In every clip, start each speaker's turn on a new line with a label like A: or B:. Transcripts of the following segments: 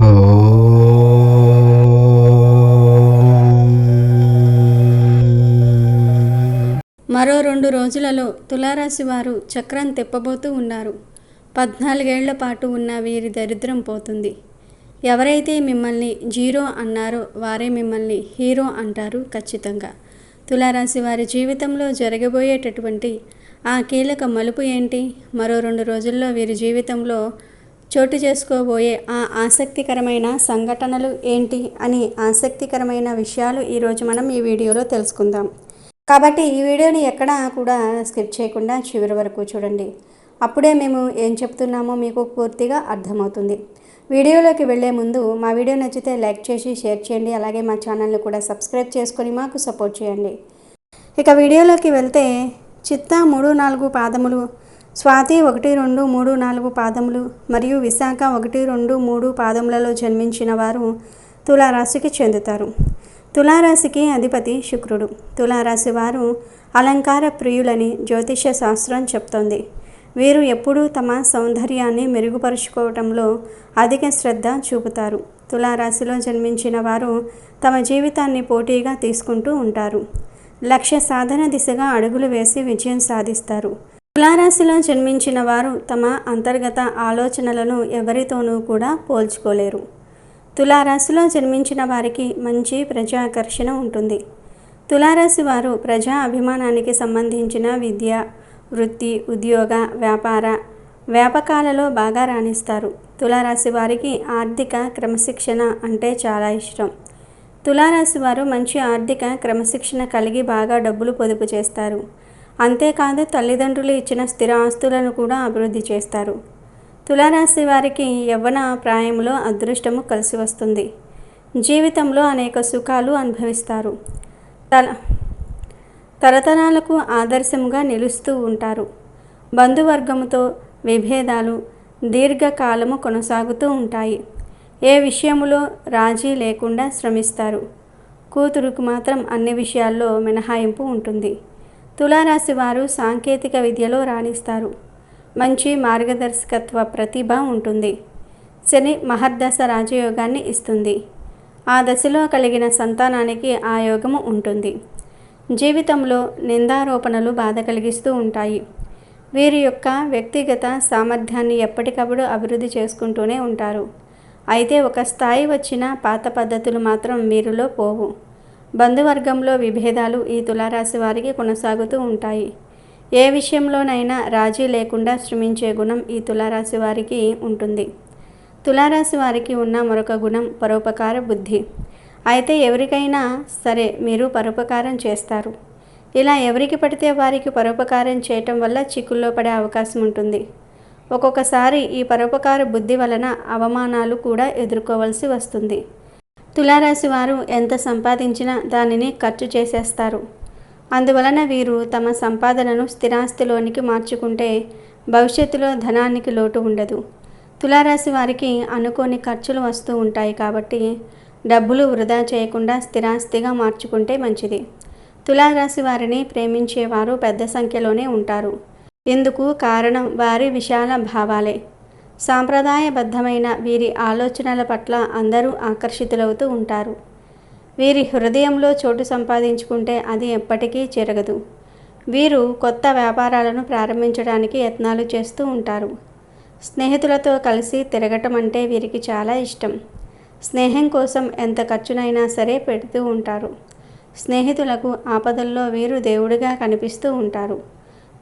A: మరో రెండు రోజులలో తులారాశి వారు చక్రం తిప్పబోతూ ఉన్నారు. పద్నాలుగేళ్ళ పాటు ఉన్న వీరి దరిద్రం పోతుంది. ఎవరైతే మిమ్మల్ని జీరో అన్నారో వారే మిమ్మల్ని హీరో అంటారు ఖచ్చితంగా. తులారాశి వారి జీవితంలో జరగబోయేటటువంటి ఆ కీలక మలుపు ఏంటి? మరో రెండు రోజుల్లో వీరి జీవితంలో చోటు చేసుకోబోయే ఆ ఆసక్తికరమైన సంఘటనలు ఏంటి అని ఆసక్తికరమైన విషయాలు ఈరోజు మనం ఈ వీడియోలో తెలుసుకుందాం. కాబట్టి ఈ వీడియోని ఎక్కడా కూడా స్కిప్ చేయకుండా చివరి వరకు చూడండి. అప్పుడే మేము ఏం చెప్తున్నామో మీకు పూర్తిగా అర్థమవుతుంది. వీడియోలోకి వెళ్ళే ముందు మా వీడియో నచ్చితే లైక్ చేసి షేర్ చేయండి. అలాగే మా ఛానల్ని కూడా సబ్స్క్రైబ్ చేసుకొని మాకు సపోర్ట్ చేయండి. ఇక వీడియోలోకి వెళ్తే చిత్తా మూడు నాలుగు పాదములు స్వాతి ఒకటి రెండు మూడు నాలుగు పాదములు మరియు విశాఖ ఒకటి రెండు మూడు పాదములలో జన్మించిన వారు తులారాశికి చెందుతారు. తులారాశికి అధిపతి శుక్రుడు. తులారాశి వారు అలంకార ప్రియులని జ్యోతిష శాస్త్రం చెప్తోంది. వీరు ఎప్పుడూ తమ సౌందర్యాన్ని మెరుగుపరుచుకోవటంలో అధిక శ్రద్ధ చూపుతారు. తులారాశిలో జన్మించిన వారు తమ జీవితాన్ని పోటీగా తీసుకుంటూ ఉంటారు. లక్ష్య సాధన దిశగా అడుగులు వేసి విజయం సాధిస్తారు. తులారాశిలో జన్మించిన వారు తమ అంతర్గత ఆలోచనలను ఎవరితోనూ కూడా పోల్చుకోలేరు. తులారాశిలో జన్మించిన వారికి మంచి ప్రజాకర్షణ ఉంటుంది. తులారాశి వారు ప్రజా అభిమానానికి సంబంధించిన విద్య వృత్తి ఉద్యోగ వ్యాపార వ్యాపకాలలో బాగా రాణిస్తారు. తులారాశి వారికి ఆర్థిక క్రమశిక్షణ అంటే చాలా ఇష్టం. తులారాశి వారు మంచి ఆర్థిక క్రమశిక్షణ కలిగి బాగా డబ్బులు పొదుపు చేస్తారు. అంతేకాదు తల్లిదండ్రులు ఇచ్చిన స్థిర ఆస్తులను కూడా అభివృద్ధి చేస్తారు. తులారాశి వారికి యవ్వన ప్రాయంలో అదృష్టము కలిసి వస్తుంది. జీవితంలో అనేక సుఖాలు అనుభవిస్తారు. తల తరతరాలకు ఆదర్శముగా నిలుస్తూ ఉంటారు. బంధువర్గముతో విభేదాలు దీర్ఘకాలము కొనసాగుతూ ఉంటాయి. ఏ విషయములో రాజీ లేకుండా శ్రమిస్తారు. కూతురుకు మాత్రం అన్ని విషయాల్లో మినహాయింపు ఉంటుంది. తులారాశి వారు సాంకేతిక విద్యలో రాణిస్తారు. మంచి మార్గదర్శకత్వ ప్రతిభ ఉంటుంది. శని మహర్దశ రాజయోగాన్ని ఇస్తుంది. ఆ దశలో కలిగిన సంతానానికి ఆ యోగము ఉంటుంది. జీవితంలో నిందారోపణలు బాధ కలిగిస్తూ ఉంటాయి. వీరి యొక్క వ్యక్తిగత సామర్థ్యాన్ని ఎప్పటికప్పుడు అభివృద్ధి చేసుకుంటూనే ఉంటారు. అయితే ఒక స్థాయి వచ్చిన పాత పద్ధతులు మాత్రం వీరిలో పోవు. బంధువర్గంలో విభేదాలు ఈ తులారాశి వారికి కొనసాగుతూ ఉంటాయి. ఏ విషయంలోనైనా రాజీ లేకుండా శ్రమించే గుణం ఈ తులారాశి వారికి ఉంటుంది. తులారాశి వారికి ఉన్న మరొక గుణం పరోపకార బుద్ధి. అయితే ఎవరికైనా సరే మీరు పరోపకారం చేస్తారు. ఇలా ఎవరికి పడితే వారికి పరోపకారం చేయటం వల్ల చిక్కుల్లో పడే అవకాశం ఉంటుంది. ఒక్కొక్కసారి ఈ పరోపకార బుద్ధి వలన అవమానాలు కూడా ఎదుర్కోవలసి వస్తుంది. తులారాశి వారు ఎంత సంపాదించినా దానిని ఖర్చు చేసేస్తారు. అందువలన వీరు తమ సంపాదనను స్థిరాస్తిలోనికి మార్చుకుంటే భవిష్యత్తులో ధనానికి లోటు ఉండదు. తులారాశి వారికి అనుకోని ఖర్చులు వస్తూ ఉంటాయి కాబట్టి డబ్బులు వృధా చేయకుండా స్థిరాస్తిగా మార్చుకుంటే మంచిది. తులారాశి వారిని ప్రేమించేవారు పెద్ద సంఖ్యలోనే ఉంటారు. ఇందుకు కారణం వారి విశాల భావాలే. సాంప్రదాయబద్ధమైన వీరి ఆలోచనల పట్ల అందరూ ఆకర్షితులవుతూ ఉంటారు. వీరి హృదయంలో చోటు సంపాదించుకుంటే అది ఎప్పటికీ చెరగదు వీరు కొత్త వ్యాపారాలను ప్రారంభించడానికి యత్నాలు చేస్తూ ఉంటారు. స్నేహితులతో కలిసి తిరగటం అంటే వీరికి చాలా ఇష్టం. స్నేహం కోసం ఎంత ఖర్చునైనా సరే పెడుతూ ఉంటారు. స్నేహితులకు ఆపదల్లో వీరు దేవుడిగా కనిపిస్తూ ఉంటారు.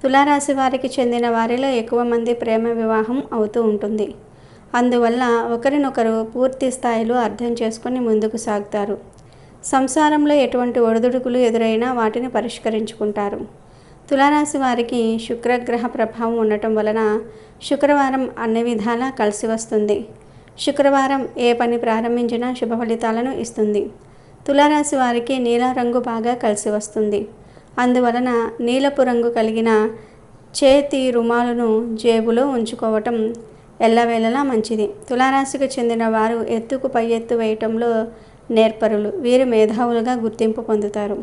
A: తులారాశి వారికి చెందిన వారిలో ఎక్కువ మంది ప్రేమ వివాహం అవుతూ ఉంటుంది. అందువల్ల ఒకరినొకరు పూర్తి స్థాయిలో అర్థం చేసుకొని ముందుకు సాగుతారు. సంసారంలో ఎటువంటి ఒడిదుడుకులు ఎదురైనా వాటిని పరిష్కరించుకుంటారు. తులారాశి వారికి శుక్రగ్రహ ప్రభావం ఉండటం వలన శుక్రవారం అన్ని విధాలా కలిసి వస్తుంది. శుక్రవారం ఏ పని ప్రారంభించినా శుభ ఫలితాలను ఇస్తుంది. తులారాశి వారికి నీల రంగు బాగా కలిసి వస్తుంది. అందువలన నీలపు రంగు కలిగిన చేతి రుమాలను జేబులో ఉంచుకోవటం ఎల్లవేళలా మంచిది. తులారాశికి చెందిన వారు ఎత్తుకు పై ఎత్తు వేయటంలో నేర్పరులు. వీరు మేధావులుగా గుర్తింపు పొందుతారు.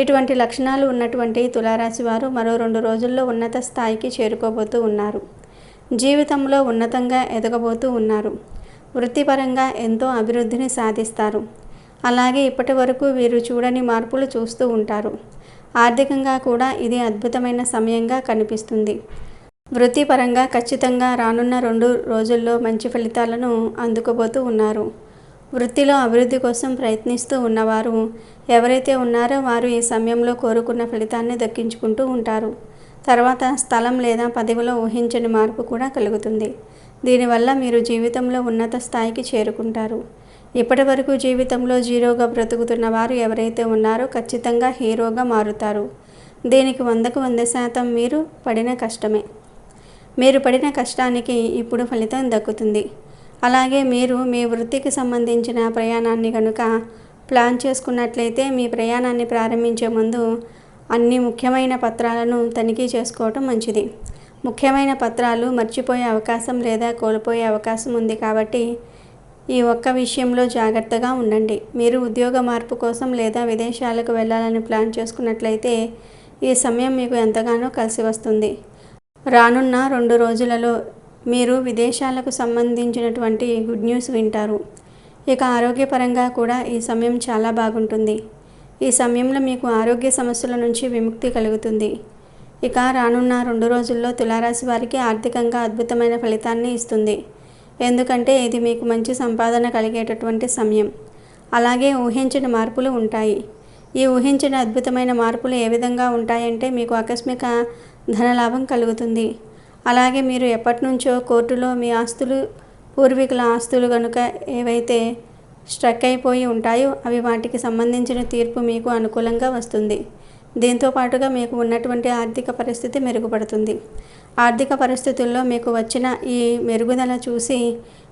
A: ఇటువంటి లక్షణాలు ఉన్నటువంటి తులారాశి వారు మరో రెండు రోజుల్లో ఉన్నత స్థాయికి చేరుకోబోతూ ఉన్నారు. జీవితంలో ఉన్నతంగా ఎదగబోతూ ఉన్నారు. వృత్తిపరంగా ఎంతో అభివృద్ధిని సాధిస్తారు. అలాగే ఇప్పటి వరకు వీరు చూడని మార్పులు చూస్తూ ఉంటారు. ఆర్థికంగా కూడా ఇది అద్భుతమైన సమయంగా కనిపిస్తుంది. వృత్తిపరంగా ఖచ్చితంగా రానున్న రెండు రోజుల్లో మంచి ఫలితాలను అందుకోబోతూ ఉన్నారు. వృత్తిలో అభివృద్ధి కోసం ప్రయత్నిస్తూ ఉన్నవారు ఎవరైతే ఉన్నారో వారు ఈ సమయంలో కోరుకున్న ఫలితాన్ని దక్కించుకుంటూ ఉంటారు. తర్వాత స్థలం లేదా పదవిలో ఊహించని మార్పు కూడా కలుగుతుంది. దీనివల్ల మీరు జీవితంలో ఉన్నత స్థాయికి చేరుకుంటారు. ఇప్పటి వరకు జీవితంలో జీరోగా బ్రతుకుతున్న వారు ఎవరైతే ఉన్నారో ఖచ్చితంగా హీరోగా మారుతారు. దీనికి వందకు వంద శాతం మీరు పడిన కష్టమే. మీరు పడిన కష్టానికి ఇప్పుడు ఫలితం దక్కుతుంది. అలాగే మీరు మీ వృత్తికి సంబంధించిన ప్రయాణాన్ని కనుక ప్లాన్ చేసుకున్నట్లయితే మీ ప్రయాణాన్ని ప్రారంభించే ముందు అన్ని ముఖ్యమైన పత్రాలను తనిఖీ చేసుకోవటం మంచిది. ముఖ్యమైన పత్రాలు మర్చిపోయే అవకాశం లేదా కోల్పోయే అవకాశం ఉంది కాబట్టి ఈ ఒక్క విషయంలో జాగ్రత్తగా ఉండండి. మీరు ఉద్యోగ మార్పు కోసం లేదా విదేశాలకు వెళ్ళాలని ప్లాన్ చేసుకున్నట్లయితే ఈ సమయం మీకు ఎంతగానో కలిసి వస్తుంది. రానున్న రెండు రోజులలో మీరు విదేశాలకు సంబంధించినటువంటి గుడ్ న్యూస్ వింటారు. ఇక ఆరోగ్యపరంగా కూడా ఈ సమయం చాలా బాగుంటుంది. ఈ సమయంలో మీకు ఆరోగ్య సమస్యల నుంచి విముక్తి కలుగుతుంది. ఇక రానున్న రెండు రోజుల్లో తులారాశి వారికి ఆర్థికంగా అద్భుతమైన ఫలితాన్ని ఇస్తుంది. ఎందుకంటే ఇది మీకు మంచి సంపాదన కలిగేటటువంటి సమయం. అలాగే ఊహించిన మార్పులు ఉంటాయి. ఈ ఊహించిన అద్భుతమైన మార్పులు ఏ విధంగా ఉంటాయంటే మీకు ఆకస్మిక ధనలాభం కలుగుతుంది. అలాగే మీరు ఎప్పటి నుంచో కోర్టులో మీ ఆస్తులు పూర్వీకుల ఆస్తులు కనుక ఏవైతే స్ట్రక్ అయిపోయి ఉంటాయో అవి వాటికి సంబంధించిన తీర్పు మీకు అనుకూలంగా వస్తుంది. దీంతో పాటుగా మీకు ఉన్నటువంటి ఆర్థిక పరిస్థితి మెరుగుపడుతుంది. ఆర్థిక పరిస్థితుల్లో మీకు వచ్చిన ఈ మెరుగుదల చూసి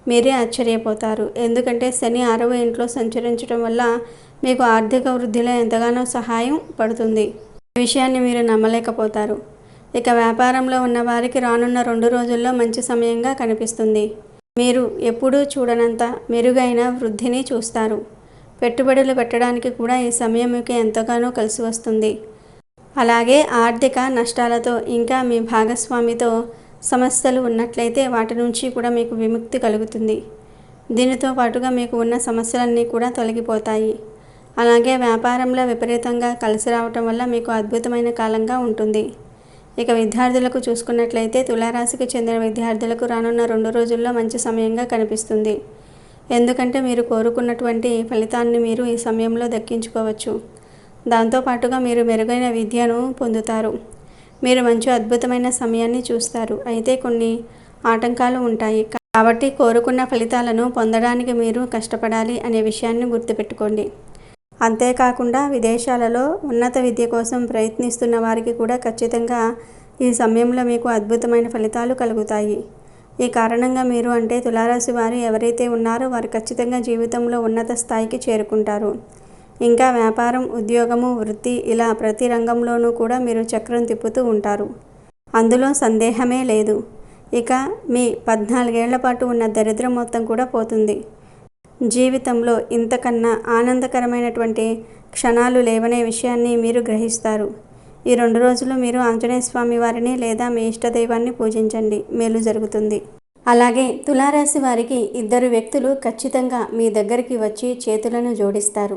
A: మీరే ఆశ్చర్యపోతారు. ఎందుకంటే శని ఆరవ ఇంట్లో సంచరించడం వల్ల మీకు ఆర్థిక వృద్ధిలో ఎంతగానో సహాయం పడుతుంది. ఈ విషయాన్ని మీరు నమ్మలేకపోతారు. ఇక వ్యాపారంలో ఉన్న వారికి రానున్న రెండు రోజుల్లో మంచి సమయంగా కనిపిస్తుంది. మీరు ఎప్పుడూ చూడనంత మెరుగైన వృద్ధిని చూస్తారు. పెట్టుబడులు పెట్టడానికి కూడా ఈ సమయం మీకు ఎంతగానో కలిసి వస్తుంది. అలాగే ఆర్థిక నష్టాలతో ఇంకా మీ భాగస్వామితో సమస్యలు ఉన్నట్లయితే వాటి నుంచి కూడా మీకు విముక్తి కలుగుతుంది. దీనితో పాటుగా మీకు ఉన్న సమస్యలన్నీ కూడా తొలగిపోతాయి. అలాగే వ్యాపారంలో విపరీతంగా కలిసి రావటం వల్ల మీకు అద్భుతమైన కాలంగా ఉంటుంది. ఇక విద్యార్థులకు చూసుకున్నట్లయితే తులారాశికి చెందిన విద్యార్థులకు రానున్న రెండు రోజుల్లో మంచి సమయంగా కనిపిస్తుంది. ఎందుకంటే మీరు కోరుకున్నటువంటి ఫలితాన్ని మీరు ఈ సమయంలో దక్కించుకోవచ్చు. దాంతోపాటుగా మీరు మెరుగైన విద్యను పొందుతారు. మీరు మంచి అద్భుతమైన సమయాన్ని చూస్తారు. అయితే కొన్ని ఆటంకాలు ఉంటాయి. కాబట్టి కోరుకున్న ఫలితాలను పొందడానికి మీరు కష్టపడాలి అనే విషయాన్ని గుర్తుపెట్టుకోండి. అంతేకాకుండా విదేశాలలో ఉన్నత విద్య కోసం ప్రయత్నిస్తున్న వారికి కూడా ఖచ్చితంగా ఈ సమయంలో మీకు అద్భుతమైన ఫలితాలు కలుగుతాయి. ఈ కారణంగా మీరు అంటే తులారాశి వారు ఎవరైతే ఉన్నారో వారు ఖచ్చితంగా జీవితంలో ఉన్నత స్థాయికి చేరుకుంటారు. ఇంకా వ్యాపారం ఉద్యోగము వృత్తి ఇలా ప్రతి రంగంలోనూ కూడా మీరు చక్రం తిప్పుతూ ఉంటారు. అందులో సందేహమే లేదు. ఇక మీ పద్నాలుగేళ్ళ పాటు ఉన్న దరిద్రం మొత్తం కూడా పోతుంది. జీవితంలో ఇంతకన్నా ఆనందకరమైనటువంటి క్షణాలు లేవనే విషయాన్ని మీరు గ్రహిస్తారు. ఈ రెండు రోజులు మీరు ఆంజనేయ స్వామి వారిని లేదా మీ ఇష్టదైవాన్ని పూజించండి. మేలు జరుగుతుంది. అలాగే తులారాశి వారికి ఇద్దరు వ్యక్తులు ఖచ్చితంగా మీ దగ్గరికి వచ్చి చేతులను జోడిస్తారు.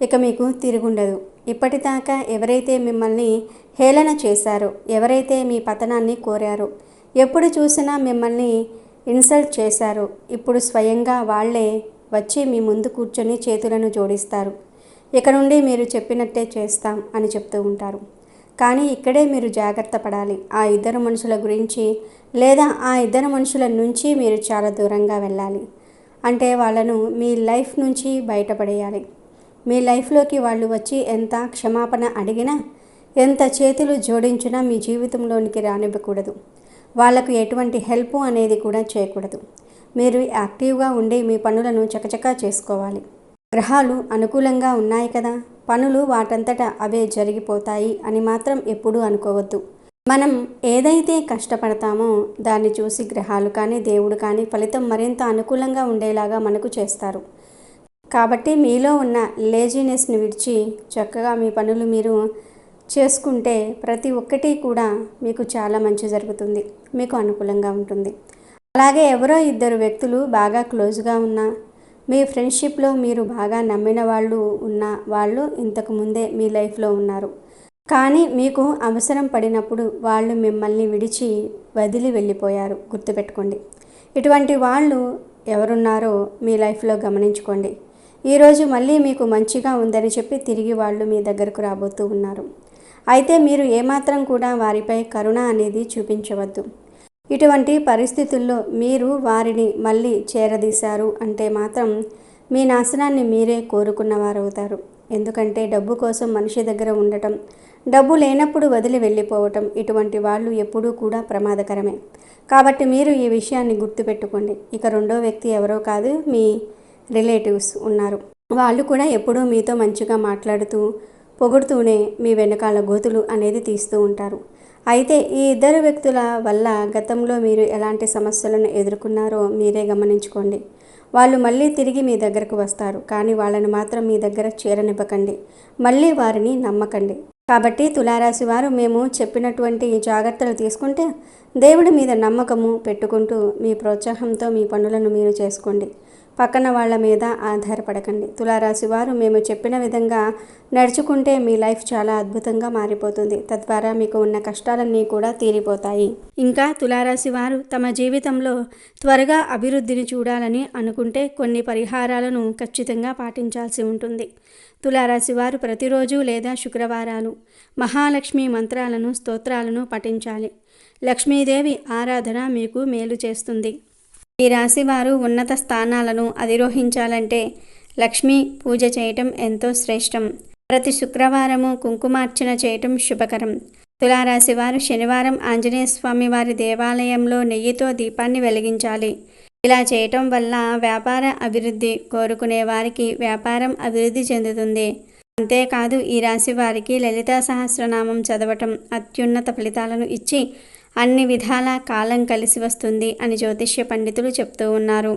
A: ఇక మీకు తిరుగుండదు. ఇప్పటిదాకా ఎవరైతే మిమ్మల్ని హేళన చేశారో ఎవరైతే మీ పతనాన్ని కోరారో ఎప్పుడు చూసినా మిమ్మల్ని ఇన్సల్ట్ చేశారో ఇప్పుడు స్వయంగా వాళ్ళే వచ్చి మీ ముందు కూర్చొని చేతులను జోడిస్తారు. ఇక నుండి మీరు చెప్పినట్టే చేస్తాం అని చెప్తూ ఉంటారు. కానీ ఇక్కడే మీరు జాగ్రత్త పడాలి. ఆ ఇద్దరు మనుషుల గురించి లేదా ఆ ఇద్దరు మనుషుల నుంచి మీరు చాలా దూరంగా వెళ్ళాలి. అంటే వాళ్ళను మీ లైఫ్ నుంచి బయటపడేయాలి. మీ లైఫ్లోకి వాళ్ళు వచ్చి ఎంత క్షమాపణ అడిగినా ఎంత చేతులు జోడించినా మీ జీవితంలోనికి రానివ్వకూడదు. వాళ్ళకు ఎటువంటి హెల్ప్ అనేది కూడా చేయకూడదు. మీరు యాక్టివ్గా ఉండి మీ పనులను చకచకా చేసుకోవాలి. గ్రహాలు అనుకూలంగా ఉన్నాయి కదా పనులు వాటంతటా అవే జరిగిపోతాయి అని మాత్రం ఎప్పుడూ అనుకోవద్దు. మనం ఏదైతే కష్టపడతామో దాన్ని చూసి గ్రహాలు కానీ దేవుడు కానీ ఫలితం మరింత అనుకూలంగా ఉండేలాగా మనకు చేస్తారు. కాబట్టి మీలో ఉన్న లేజినెస్ని విడిచి చక్కగా మీ పనులు మీరు చేసుకుంటే ప్రతి ఒక్కటి కూడా మీకు చాలా మంచి జరుగుతుంది. మీకు అనుకూలంగా ఉంటుంది. అలాగే ఎవరో ఇద్దరు వ్యక్తులు బాగా క్లోజ్గా ఉన్నా మీ ఫ్రెండ్షిప్లో మీరు బాగా నమ్మిన వాళ్ళు ఉన్న వాళ్ళు ఇంతకు ముందే మీ లైఫ్లో ఉన్నారు. కానీ మీకు అవసరం పడినప్పుడు వాళ్ళు మిమ్మల్ని విడిచి వదిలి వెళ్ళిపోయారు. గుర్తుపెట్టుకోండి. ఇటువంటి వాళ్ళు ఎవరున్నారో మీ లైఫ్లో గమనించుకోండి. ఈరోజు మళ్ళీ మీకు మంచిగా ఉందని చెప్పి తిరిగి వాళ్ళు మీ దగ్గరకు రాబోతూ ఉన్నారు. అయితే మీరు ఏమాత్రం కూడా వారిపై కరుణ అనేది చూపించవద్దు. ఇటువంటి పరిస్థితుల్లో మీరు వారిని మళ్ళీ చేరదీశారు అంటే మాత్రం మీ నాశనాన్ని మీరే కోరుకున్నవారవుతారు. ఎందుకంటే డబ్బు కోసం మనిషి దగ్గర ఉండటం డబ్బు లేనప్పుడు వదిలి వెళ్ళిపోవటం ఇటువంటి వాళ్ళు ఎప్పుడూ కూడా ప్రమాదకరమే. కాబట్టి మీరు ఈ విషయాన్ని గుర్తుపెట్టుకోండి. ఇక రెండో వ్యక్తి ఎవరో కాదు మీ రిలేటివ్స్ ఉన్నారు. వాళ్ళు కూడా ఎప్పుడూ మీతో మంచిగా మాట్లాడుతూ పొగుడుతూనే మీ వెనకాల గోతులు అనేది తీస్తూ ఉంటారు. అయితే ఈ ఇద్దరు వ్యక్తుల వల్ల గతంలో మీరు ఎలాంటి సమస్యలను ఎదుర్కొన్నారో మీరే గమనించుకోండి. వాళ్ళు మళ్ళీ తిరిగి మీ దగ్గరకు వస్తారు. కానీ వాళ్ళని మాత్రం మీ దగ్గర చేరనివ్వకండి. మళ్ళీ వారిని నమ్మకండి. కాబట్టి తులారాశి వారు మేము చెప్పినటువంటి జాగ్రత్తలు తీసుకుంటే దేవుడి మీద నమ్మకము పెట్టుకుంటూ మీ ప్రోత్సాహంతో మీ పనులను మీరు చేసుకోండి. పక్కన వాళ్ళ మీద ఆధారపడకండి. తులారాశి వారు మేము చెప్పిన విధంగా నడుచుకుంటే మీ లైఫ్ చాలా అద్భుతంగా మారిపోతుంది. తద్వారా మీకు ఉన్న కష్టాలన్నీ కూడా తీరిపోతాయి. ఇంకా తులారాశి వారు తమ జీవితంలో త్వరగా అభివృద్ధిని చూడాలని అనుకుంటే కొన్ని పరిహారాలను ఖచ్చితంగా పాటించాల్సి ఉంటుంది. తులారాశి వారు ప్రతిరోజు లేదా శుక్రవారాలు మహాలక్ష్మి మంత్రాలను స్తోత్రాలను పఠించాలి. లక్ష్మీదేవి ఆరాధన మీకు మేలు చేస్తుంది. ఈ రాశి వారు ఉన్నత స్థానాలను అధిరోహించాలంటే లక్ష్మీ పూజ చేయటం ఎంతో శ్రేష్టం. ప్రతి శుక్రవారము కుంకుమార్చన చేయటం శుభకరం. తులారాశి వారు శనివారం ఆంజనేయ స్వామి వారి దేవాలయంలో నెయ్యితో దీపాన్ని వెలిగించాలి. ఇలా చేయటం వల్ల వ్యాపార అభివృద్ధి కోరుకునే వారికి వ్యాపారం అభివృద్ధి చెందుతుంది. అంతేకాదు ఈ రాశి వారికి లలితా సహస్రనామం చదవటం అత్యున్నత ఫలితాలను ఇచ్చి అన్ని విధాల కాలం కలిసి వస్తుంది అని జ్యోతిష్య పండితులు చెప్తూ ఉన్నారు.